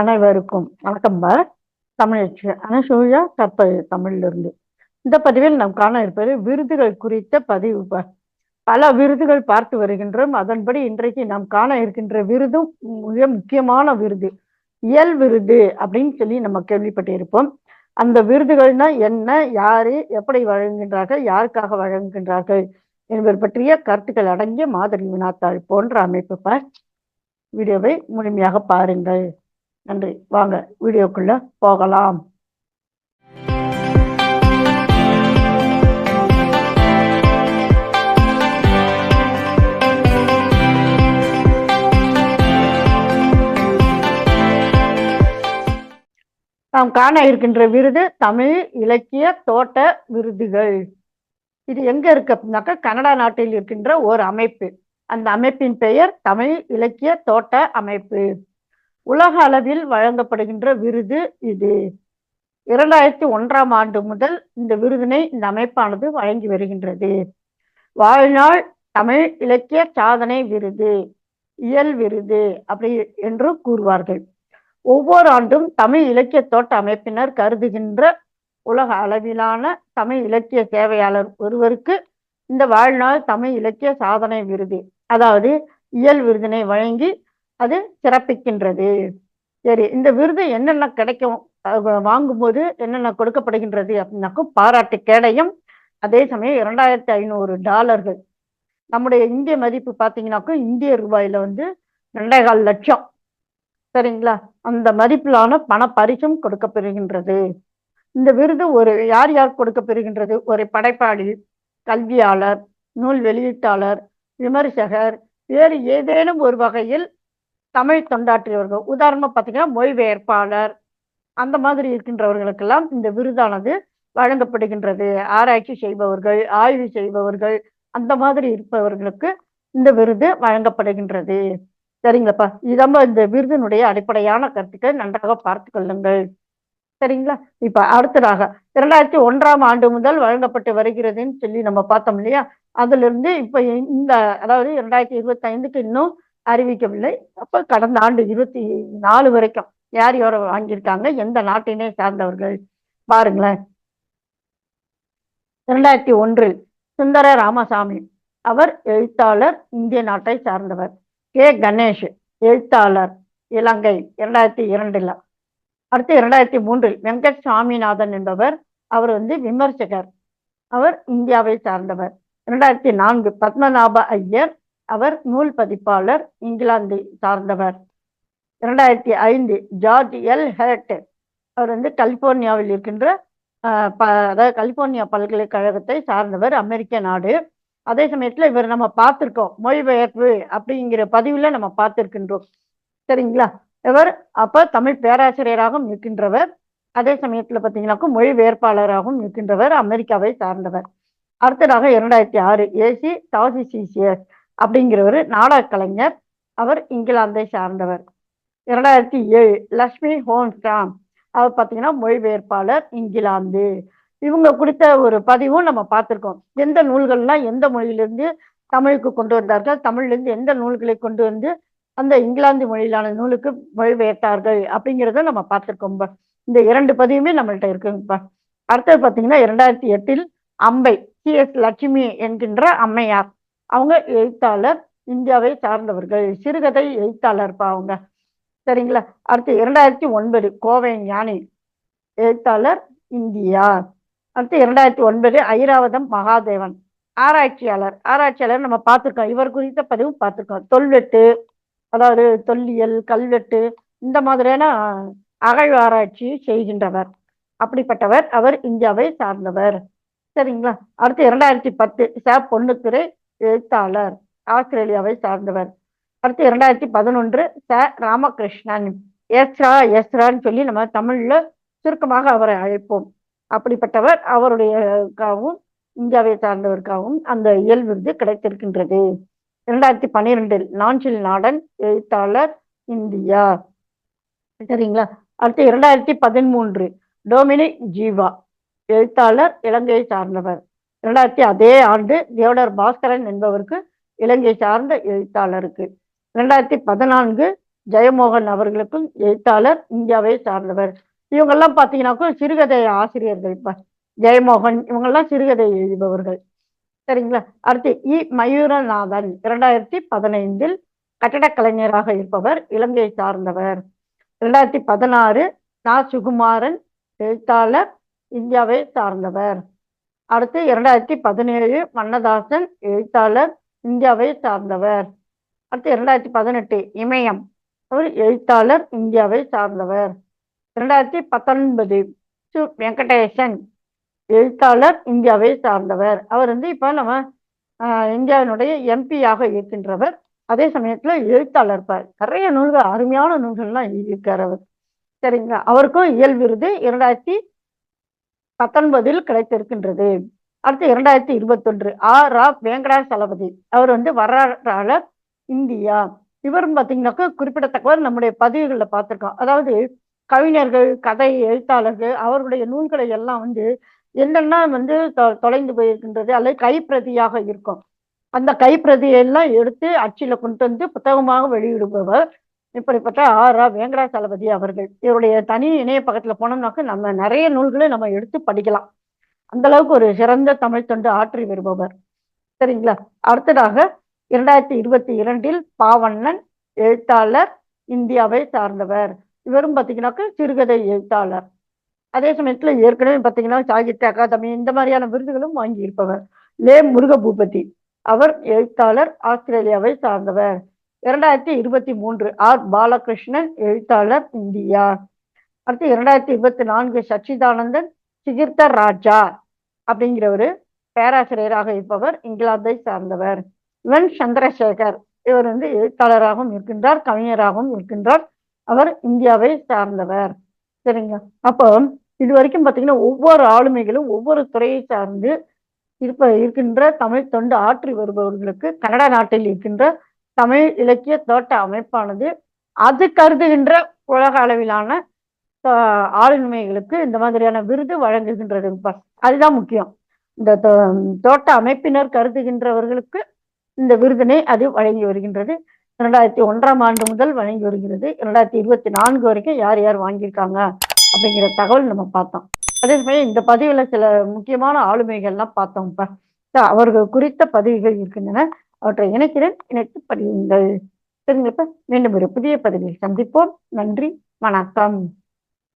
அனைவருக்கும் வணக்கம் பார் தமிழச்சி அனசூயா கற்பது தமிழிலிருந்து. இந்த பதிவில் நாம் காண இருப்பது விருதுகள் குறித்த பதிவு ப. பல விருதுகள் பார்த்து வருகின்றோம். அதன்படி இன்றைக்கு நாம் காண இருக்கின்ற விருதும் மிக முக்கியமான விருது. இயல் விருது அப்படின்னு சொல்லி நம்ம கேள்விப்பட்டிருப்போம். அந்த விருதுகள்னா என்ன யாரு எப்படி வழங்குகின்றார்கள் யாருக்காக வழங்குகின்றார்கள் என்பது பற்றிய கருத்துக்கள் அடங்கிய மாதிரி வினாத்தாள் போன்ற அமைப்பு பார் வீடியோவை முழுமையாக பாருங்கள். நன்றி. வாங்க வீடியோக்குள்ள போகலாம். நாம் காண இருக்கின்ற விருது தமிழ் இலக்கிய தோட்ட விருதுகள். இது எங்க இருக்கு அப்படின்னாக்கா கனடா நாட்டில் இருக்கின்ற ஒரு அமைப்பு. அந்த அமைப்பின் பெயர் தமிழ் இலக்கிய தோட்ட அமைப்பு. உலக அளவில் வழங்கப்படுகின்ற விருது இது. இரண்டாயிரத்தி ஒன்றாம் ஆண்டு முதல் இந்த விருதினை இந்த அமைப்பானது வழங்கி வருகின்றது. வாழ்நாள் தமிழ் இலக்கிய சாதனை விருது இயல் விருது அப்படி என்று கூறுவார்கள். ஒவ்வொரு ஆண்டும் தமிழ் இலக்கிய தோட்ட அமைப்பினர் கருதுகின்ற உலக அளவிலான தமிழ் இலக்கிய சேவையாளர் ஒருவருக்கு இந்த வாழ்நாள் தமிழ் இலக்கிய சாதனை விருது அதாவது இயல் விருதினை வழங்கி அது சிறப்பிக்கின்றது. சரி இந்த விருது என்னென்ன கிடைக்கும்? வாங்கும்போது என்னென்ன கொடுக்கப்படுகின்றது அப்படின்னாக்கும் பாராட்டு கேடையும் அதே சமயம் இரண்டாயிரத்தி ஐநூறு டாலர்கள். நம்முடைய இந்திய மதிப்பு பார்த்தீங்கன்னாக்கும் இந்திய ரூபாயில வந்து ரெண்டே கால் லட்சம். சரிங்களா? அந்த மதிப்பிலான பண பரிசும் கொடுக்கப்பெறுகின்றது இந்த விருது ஒரு யார் யார் கொடுக்கப்பெறுகின்றது ஒரு படைப்பாளி கல்வியாளர் நூல் வெளியீட்டாளர் விமர்சகர் வேறு ஏதேனும் ஒரு வகையில் தமிழ் தொண்டாற்றியவர்கள். உதாரணமாக பார்த்தீங்கன்னா மொழிபெயர்ப்பாளர் அந்த மாதிரி இருக்கின்றவர்களுக்கெல்லாம் இந்த விருதானது வழங்கப்படுகின்றது. ஆராய்ச்சி செய்பவர்கள் ஆய்வு செய்பவர்கள் அந்த மாதிரி இருப்பவர்களுக்கு இந்த விருது வழங்கப்படுகின்றது. சரிங்களாப்பா? இதாம இந்த விருதினுடைய அடிப்படையான கருத்துக்கள் நன்றாக பார்த்து கொள்ளுங்கள். சரிங்களா? இப்ப அடுத்ததாக இரண்டாயிரத்தி ஒன்றாம் ஆண்டு முதல் வழங்கப்பட்டு வருகிறதுன்னு சொல்லி நம்ம பார்த்தோம் இல்லையா? அதுல இருந்து இப்ப இந்த அதாவது இரண்டாயிரத்தி இருபத்தி ஐந்துக்கு இன்னும் அறிவிக்கவில்லை. அப்போ கடந்த ஆண்டு இருபத்தி நாலு வரைக்கும் யார் யார் வாங்கியிருக்காங்க? எந்த நாட்டினை சார்ந்தவர்கள்? பாருங்களேன். இரண்டாயிரத்தி ஒன்றில் சுந்தர ராமசாமி அவர் எழுத்தாளர் இந்திய நாட்டை சார்ந்தவர். கே. கணேஷ் எழுத்தாளர் இலங்கை இரண்டாயிரத்தி இரண்டுல. அடுத்து இரண்டாயிரத்தி மூன்றில் வெங்கட் சுவாமிநாதன் என்பவர் அவர் வந்து விமர்சகர். அவர் இந்தியாவை சார்ந்தவர். இரண்டாயிரத்தி நான்கு பத்மநாப ஐயர் அவர் நூல் பதிப்பாளர் இங்கிலாந்து சார்ந்தவர். இரண்டாயிரத்தி ஐந்து ஜார்ஜ் எல். ஹெர்ட். அவர் வந்து கலிபோர்னியாவில் இருக்கின்ற அதாவது கலிபோர்னியா பல்கலைக்கழகத்தை சார்ந்தவர் அமெரிக்க நாடு. அதே சமயத்துல இவர் நம்ம பார்த்திருக்கோம் மொழிபெயர்ப்பு அப்படிங்கிற பதிவுல நம்ம பார்த்திருக்கின்றோம். சரிங்களா? இவர் அப்ப தமிழ் பேராசிரியராகவும் இருக்கின்றவர். அதே சமயத்துல பார்த்தீங்கன்னாக்கா மொழிபெயர்ப்பாளராகவும் இருக்கின்றவர் அமெரிக்காவை சார்ந்தவர். அடுத்ததாக இரண்டாயிரத்தி ஆறு ஏசி தாசி சிசிஎஸ் அப்படிங்கிறவர் நாடக கலைஞர். அவர் இங்கிலாந்தை சார்ந்தவர். இரண்டாயிரத்தி ஏழு லக்ஷ்மி ஹோன்ஸ்டாம் அவர் பார்த்தீங்கன்னா மொழிபெயர்ப்பாளர் இங்கிலாந்து. இவங்க கொடுத்த ஒரு பதிவும் நம்ம பார்த்துருக்கோம். எந்த நூல்கள்லாம் எந்த மொழியிலிருந்து தமிழுக்கு கொண்டு வந்தார்கள் தமிழ்லேருந்து எந்த நூல்களை கொண்டு வந்து அந்த இங்கிலாந்து மொழியிலான நூலுக்கு மொழிபெயர்த்தார்கள் அப்படிங்கிறத நம்ம பார்த்துருக்கோம் இந்த இரண்டு பதிவுமே நம்மள்ட்ட இருக்குங்கப்பா அடுத்தது பார்த்தீங்கன்னா இரண்டாயிரத்தி எட்டில் அம்பை சி எஸ் லட்சுமி என்கின்ற அம்மையார். அவங்க எழுத்தாளர் இந்தியாவை சார்ந்தவர்கள். சிறுகதை எழுத்தாளர்ப்பா அவங்க. சரிங்களா? அடுத்து இரண்டாயிரத்தி ஒன்பது கோவை ஞானி எழுத்தாளர் இந்தியா. அடுத்து இரண்டாயிரத்தி ஒன்பது ஐராவதம் மகாதேவன் ஆராய்ச்சியாளர். ஆராய்ச்சியாளர் நம்ம பார்த்துருக்கோம். இவர் குறித்த பதிவும் பார்த்துருக்கோம். தொல்வெட்டு அதாவது தொல்லியல் கல்வெட்டு இந்த மாதிரியான அகழ்வாராய்ச்சி செய்கின்றவர். அப்படிப்பட்டவர். அவர் இந்தியாவை சார்ந்தவர். சரிங்களா? அடுத்து இரண்டாயிரத்தி பத்து ச. பொண்ணுத்துறை எழுத்தாளர் ஆஸ்திரேலியாவை சார்ந்தவர். அடுத்து இரண்டாயிரத்தி பதினொன்று ச. ராமகிருஷ்ணன் எஸ்ரா எஸ்ரான்னு சொல்லி நம்ம தமிழ்ல சுருக்கமாக அவரை அழைப்போம். அப்படிப்பட்டவர் அவருடையக்காகவும் இந்தியாவை சார்ந்தவருக்காகவும் அந்த இயல் விருது கிடைத்திருக்கின்றது. இரண்டாயிரத்தி பன்னிரெண்டில் நாஞ்சில் நாடன் எழுத்தாளர் இந்தியா. சரிங்களா? அடுத்து இரண்டாயிரத்தி பதிமூன்று டொமினிக் ஜீவா எழுத்தாளர் இலங்கையை சார்ந்தவர். இரண்டாயிரத்தி அதே ஆண்டு தேவடர் பாஸ்கரன் என்பவருக்கு இலங்கை சார்ந்த எழுத்தாளருக்கு. இரண்டாயிரத்தி பதினான்கு ஜெயமோகன் அவர்களுக்கும் எழுத்தாளர் இந்தியாவை சார்ந்தவர். இவங்கெல்லாம் பார்த்தீங்கன்னாக்கா சிறுகதை ஆசிரியர்கள் இப்ப ஜெயமோகன் இவங்கெல்லாம் சிறுகதை எழுதுபவர்கள். சரிங்களா? அடுத்து இ. மயூரநாதன் இரண்டாயிரத்தி பதினைந்தில் கட்டடக் கலைஞராக இருப்பவர் இலங்கை சார்ந்தவர். இரண்டாயிரத்தி பதினாறு நா. சுகுமாரன் எழுத்தாளர் இந்தியாவை சார்ந்தவர். அடுத்து இரண்டாயிரத்தி பதினேழு வண்ணதாசன் எழுத்தாளர் இந்தியாவை சார்ந்தவர். அடுத்து இரண்டாயிரத்தி பதினெட்டு இமயம் அவர் எழுத்தாளர் இந்தியாவை சார்ந்தவர். இரண்டாயிரத்தி பத்தொன்பது சு. வெங்கடேசன் எழுத்தாளர் இந்தியாவை சார்ந்தவர். அவர் வந்து இப்போ நம்ம இந்தியாவினுடைய எம்பியாக இருக்கின்றவர். அதே சமயத்தில் எழுத்தாளர் பார் நிறைய நூல்கள் அருமையான நூல்கள்லாம் இருக்கார் அவர். சரிங்களா? அவருக்கும் இயல் விருது இரண்டாயிரத்தி பத்தொன்பதில் கிடைத்திருக்கின்றது. அடுத்து இரண்டாயிரத்தி இருபத்தொன்று ஆ. ரா. வெங்கடாசலபதி. அவர் வந்து வரலாற்றாளர் இந்தியா. இவரும் பார்த்தீங்கன்னாக்கா குறிப்பிடத்தக்கவர் நம்முடைய பதிவுகளில் பார்த்துருக்கோம் அதாவது கவிஞர்கள் கதை எழுத்தாளர்கள் அவருடைய நூல்களை எல்லாம் வந்து என்னென்ன வந்து தொ- தொலைந்து போயிருக்கின்றது அல்லது கைப்பிரதியாக இருக்கும். அந்த கைப்பிரதியெல்லாம் எடுத்து அச்சில கொண்டு வந்து புத்தகமாக வெளியிடுபவர் இப்படிப்பட்ட ஆர் ஆ வெங்கடாசலபதி அவர்கள் இவருடைய தனி இணைய பக்கத்துல போனோம்னாக்க நம்ம நிறைய நூல்களை நம்ம எடுத்து படிக்கலாம். அந்த அளவுக்கு ஒரு சிறந்த தமிழ் தொண்டு ஆற்றி வருபவர். சரிங்களா? அடுத்ததாக இரண்டாயிரத்தி இருபத்தி இரண்டில் பாவண்ணன் எழுத்தாளர் இந்தியாவை சார்ந்தவர். இவரும் பார்த்தீங்கன்னாக்க சிறுகதை எழுத்தாளர். அதே சமயத்துல ஏற்கனவே பார்த்தீங்கன்னா சாகித்ய அகாதமி இந்த மாதிரியான விருதுகளும் வாங்கி இருப்பவர் லே முருக பூபதி அவர் எழுத்தாளர் ஆஸ்திரேலியாவை சார்ந்தவர். இரண்டாயிரத்தி இருபத்தி மூன்று ஆர் பாலகிருஷ்ணன் எழுத்தாளர் இந்தியா. அடுத்து இரண்டாயிரத்தி இருபத்தி நான்கு சச்சிதானந்தன் சிகிர்த்த ராஜா அப்படிங்கிறவர் பேராசிரியராக இருப்பவர் இங்கிலாந்தை சார்ந்தவர். இவன் சந்திரசேகர். இவர் வந்து எழுத்தாளராகவும் இருக்கின்றார் கவிஞராகவும் இருக்கின்றார். அவர் இந்தியாவை சார்ந்தவர். சரிங்க. அப்போ இது வரைக்கும் பார்த்தீங்கன்னா ஒவ்வொரு ஆளுமைகளும் ஒவ்வொரு துறையை சார்ந்து இருப்ப இருக்கின்ற தமிழ் தொண்டு ஆற்றி வருபவர்களுக்கு கனடா நாட்டில் இருக்கின்ற தமிழ் இலக்கிய தோட்ட அமைப்பானது அது கருதுகின்ற உலக அளவிலான ஆளுமைகளுக்கு இந்த மாதிரியான விருது வழங்குகின்றது. அதுதான் முக்கியம். இந்த தோ- தோட்ட அமைப்பினர் கருதுகின்றவர்களுக்கு இந்த விருதினை அது வழங்கி வருகின்றது. இரண்டாயிரத்தி ஒன்றாம் ஆண்டு முதல் வழங்கி வருகிறது. இரண்டாயிரத்தி இருபத்தி நான்கு வரைக்கும் யார் யார் வாங்கியிருக்காங்க அப்படிங்கிற தகவல் நம்ம பார்த்தோம். அதே சமயம் இந்த பதிவுல சில முக்கியமான ஆளுமைகள்லாம் பார்த்தோம். இப்ப அவர்கள் குறித்த பதிவுகள் இருக்கின்றன. அவற்றை இணைக்கிறேன். இணைத்து படியுங்கள். சரிங்களா மீண்டும் ஒரு புதிய பதிவில் சந்திப்போம். நன்றி வணக்கம்.